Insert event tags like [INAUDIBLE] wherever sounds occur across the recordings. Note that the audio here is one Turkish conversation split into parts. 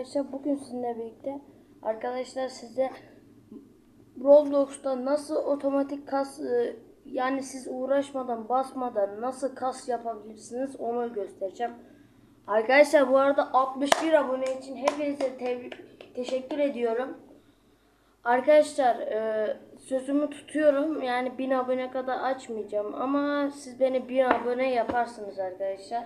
arkadaşlar bugün sizinle birlikte arkadaşlar size Roblox'ta nasıl otomatik kas e, yani siz uğraşmadan basmadan nasıl kas yapabilirsiniz onu göstereceğim. Arkadaşlar bu arada 61 abone için hepinize te- teşekkür ediyorum. Arkadaşlar e, sözümü tutuyorum. Yani 1000 abone kadar açmayacağım ama siz beni 1000 abone yaparsınız arkadaşlar.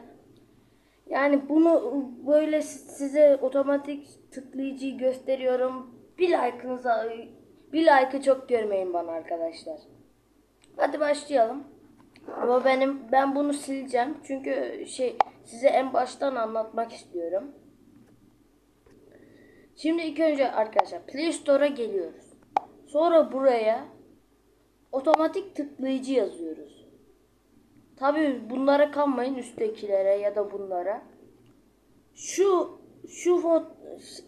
Yani bunu böyle size otomatik tıklayıcıyı gösteriyorum. Bir like'ınıza bir like'ı çok görmeyin bana arkadaşlar. Hadi başlayalım. Ama benim ben bunu sileceğim. Çünkü şey size en baştan anlatmak istiyorum. Şimdi ilk önce arkadaşlar Play Store'a geliyoruz. Sonra buraya otomatik tıklayıcı yazıyoruz. Tabii bunlara kanmayın üsttekilere ya da bunlara. Şu şu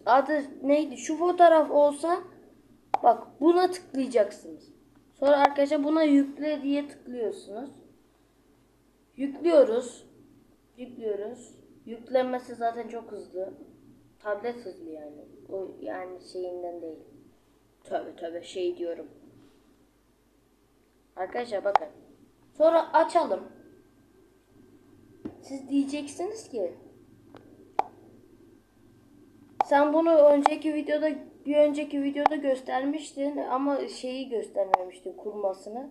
adı neydi? Şu fotoğraf olsa bak buna tıklayacaksınız. Sonra arkadaşlar buna yükle diye tıklıyorsunuz. Yüklüyoruz. Yüklüyoruz. Yüklenmesi zaten çok hızlı. Tablet hızlı yani. O yani şeyinden değil. Tövbe tövbe şey diyorum. Arkadaşlar bakın. Sonra açalım. Siz diyeceksiniz ki sen bunu önceki videoda bir önceki videoda göstermiştin ama şeyi göstermemiştin kurmasını.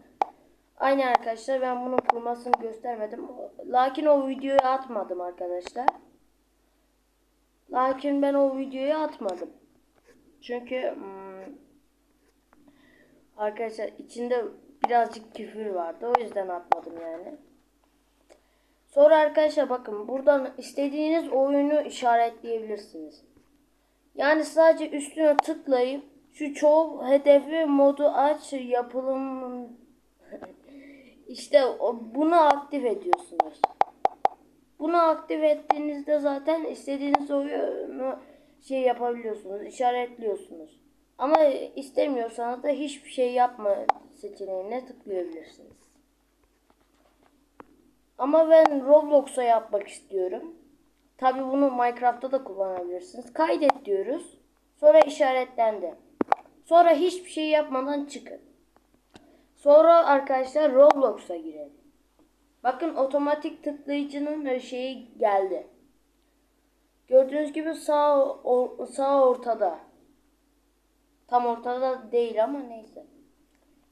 Aynen arkadaşlar ben bunun kurmasını göstermedim. Lakin o videoyu atmadım arkadaşlar. Lakin ben o videoyu atmadım. Çünkü hmm, arkadaşlar içinde birazcık küfür vardı. O yüzden atmadım yani. Sonra arkadaşlar bakın buradan istediğiniz oyunu işaretleyebilirsiniz. Yani sadece üstüne tıklayıp şu çoğu hedefi modu aç yapılım [LAUGHS] işte bunu aktif ediyorsunuz. Bunu aktif ettiğinizde zaten istediğiniz oyunu şey yapabiliyorsunuz, işaretliyorsunuz. Ama istemiyorsanız da hiçbir şey yapma seçeneğine tıklayabilirsiniz. Ama ben Roblox'a yapmak istiyorum. Tabi bunu Minecraft'ta da kullanabilirsiniz. Kaydet diyoruz. Sonra işaretlendi. Sonra hiçbir şey yapmadan çıkın. Sonra arkadaşlar Roblox'a girelim. Bakın otomatik tıklayıcının şeyi geldi. Gördüğünüz gibi sağ o- sağ ortada. Tam ortada değil ama neyse.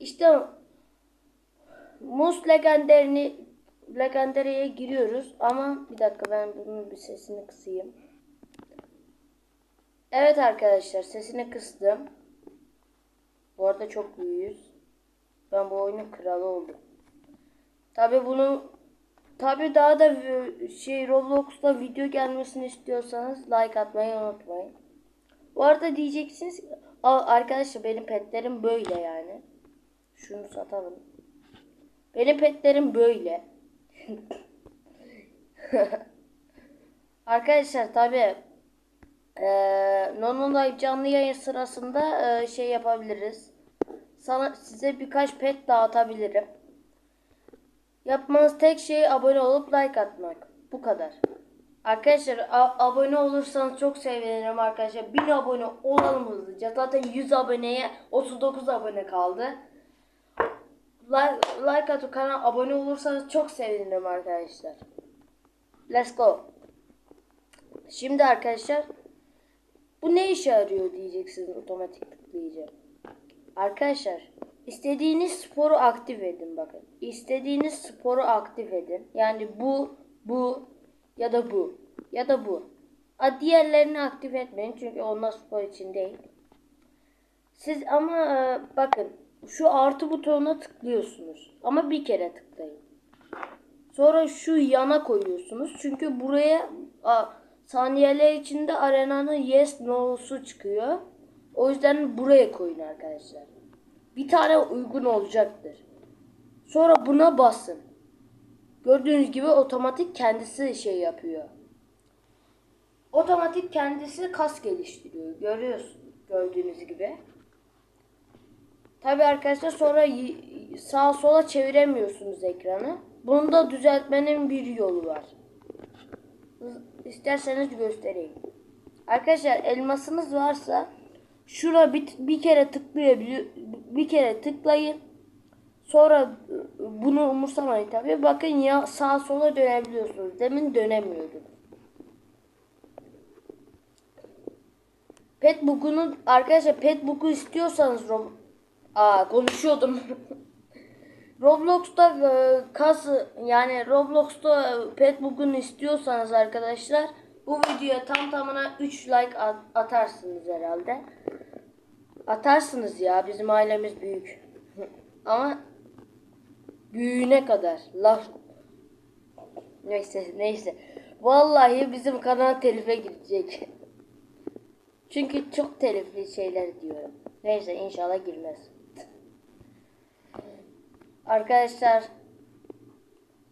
İşte Mus legenderini legendariye giriyoruz ama bir dakika ben bunun bir sesini kısayım. Evet arkadaşlar sesini kıstım. Bu arada çok büyüğüz. Ben bu oyunun kralı oldum. Tabi bunu tabi daha da şey Roblox'ta video gelmesini istiyorsanız like atmayı unutmayın. Bu arada diyeceksiniz ki, "Aa, arkadaşlar benim petlerim böyle yani. Şunu satalım. Benim petlerim böyle. [LAUGHS] Arkadaşlar tabi eee Nono Live canlı yayın sırasında eee, şey yapabiliriz. Sana size birkaç pet dağıtabilirim. Yapmanız tek şey abone olup like atmak. Bu kadar. Arkadaşlar abone olursanız çok sevinirim arkadaşlar. 1000 abone olalım hızlıca. Zaten 100 aboneye 39 abone kaldı. Like, like atıp kanala abone olursanız çok sevinirim arkadaşlar. Let's go. Şimdi arkadaşlar bu ne işe yarıyor diyeceksiniz otomatik tıklayacağım. Arkadaşlar istediğiniz sporu aktif edin bakın. İstediğiniz sporu aktif edin. Yani bu, bu ya da bu ya da bu. A, diğerlerini aktif etmeyin çünkü onlar spor için değil. Siz ama e, bakın şu artı butonuna tıklıyorsunuz. Ama bir kere tıklayın. Sonra şu yana koyuyorsunuz. Çünkü buraya a, saniyeler içinde arenanın yes no'su çıkıyor. O yüzden buraya koyun arkadaşlar. Bir tane uygun olacaktır. Sonra buna basın. Gördüğünüz gibi otomatik kendisi şey yapıyor. Otomatik kendisi kas geliştiriyor. Görüyorsun gördüğünüz gibi. Tabi arkadaşlar sonra sağa sola çeviremiyorsunuz ekranı. Bunu da düzeltmenin bir yolu var. İsterseniz göstereyim. Arkadaşlar elmasınız varsa şura bir, bir kere tıklayabiliyor bir kere tıklayın. Sonra e, bunu umursamayın tabii. Bakın ya sağa sola dönebiliyorsunuz. Demin dönemiyordum. Petbook'unu arkadaşlar Petbook'u istiyorsanız Aa konuşuyordum. Roblox'ta e, kas yani Roblox'ta e, Petbook'unu istiyorsanız arkadaşlar bu videoya tam tamına 3 like at- atarsınız herhalde. Atarsınız ya bizim ailemiz büyük. Ama büyüğüne kadar laf neyse neyse. Vallahi bizim kanal telife girecek. Çünkü çok telifli şeyler diyorum. Neyse inşallah girmez. Arkadaşlar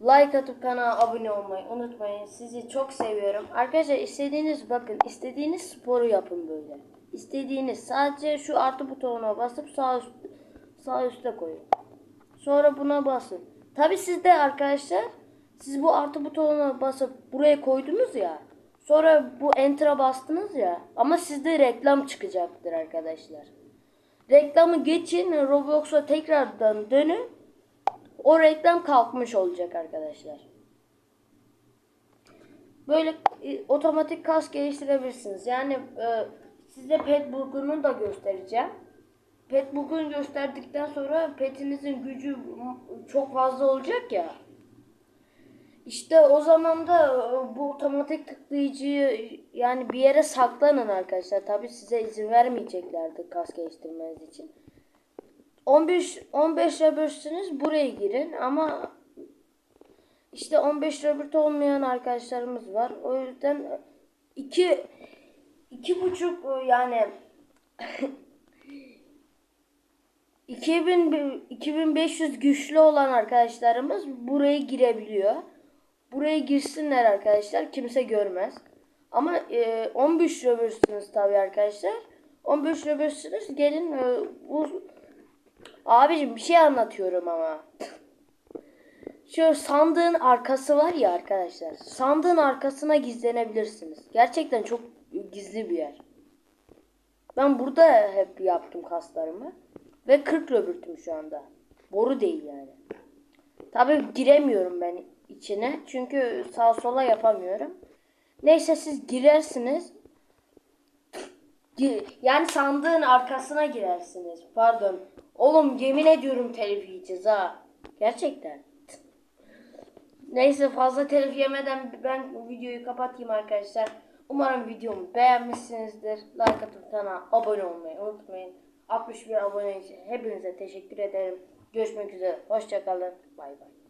like atıp kanala abone olmayı unutmayın. Sizi çok seviyorum. Arkadaşlar istediğiniz bakın istediğiniz sporu yapın böyle. İstediğiniz sadece şu artı butonuna basıp sağ üst, sağ üstte koyun. Sonra buna basın. Tabi siz de arkadaşlar siz bu artı butonuna basıp buraya koydunuz ya. Sonra bu enter'a bastınız ya. Ama sizde reklam çıkacaktır arkadaşlar. Reklamı geçin Roblox'a tekrardan dönün. O reklam kalkmış olacak arkadaşlar. Böyle e, otomatik kas geliştirebilirsiniz. Yani e, size Petbook'unu da göstereceğim. Petbook'unu gösterdikten sonra petinizin gücü çok fazla olacak ya. İşte o zaman da e, bu otomatik tıklayıcıyı yani bir yere saklanın arkadaşlar. Tabi size izin vermeyeceklerdi kas geliştirmeniz için. 15 15 Roberts'ınız buraya girin ama işte 15 Robert olmayan arkadaşlarımız var. O yüzden iki iki buçuk yani [LAUGHS] 2000 2500 güçlü olan arkadaşlarımız buraya girebiliyor. Buraya girsinler arkadaşlar. Kimse görmez. Ama e, 15 Roberts'ınız tabii arkadaşlar. 15 Roberts'ınız gelin e, bu Abicim bir şey anlatıyorum ama. Şu sandığın arkası var ya arkadaşlar. Sandığın arkasına gizlenebilirsiniz. Gerçekten çok gizli bir yer. Ben burada hep yaptım kaslarımı. Ve 40 röbürtüm şu anda. Boru değil yani. Tabii giremiyorum ben içine. Çünkü sağ sola yapamıyorum. Neyse siz girersiniz. Gi- Yani sandığın arkasına girersiniz. Pardon. Oğlum yemin ediyorum telif yiyeceğiz ha. Gerçekten. Neyse fazla telif yemeden ben videoyu kapatayım arkadaşlar. Umarım videomu beğenmişsinizdir. Like atıp kanala abone olmayı unutmayın. 61 abone için hepinize teşekkür ederim. Görüşmek üzere. Hoşçakalın. Bay bay.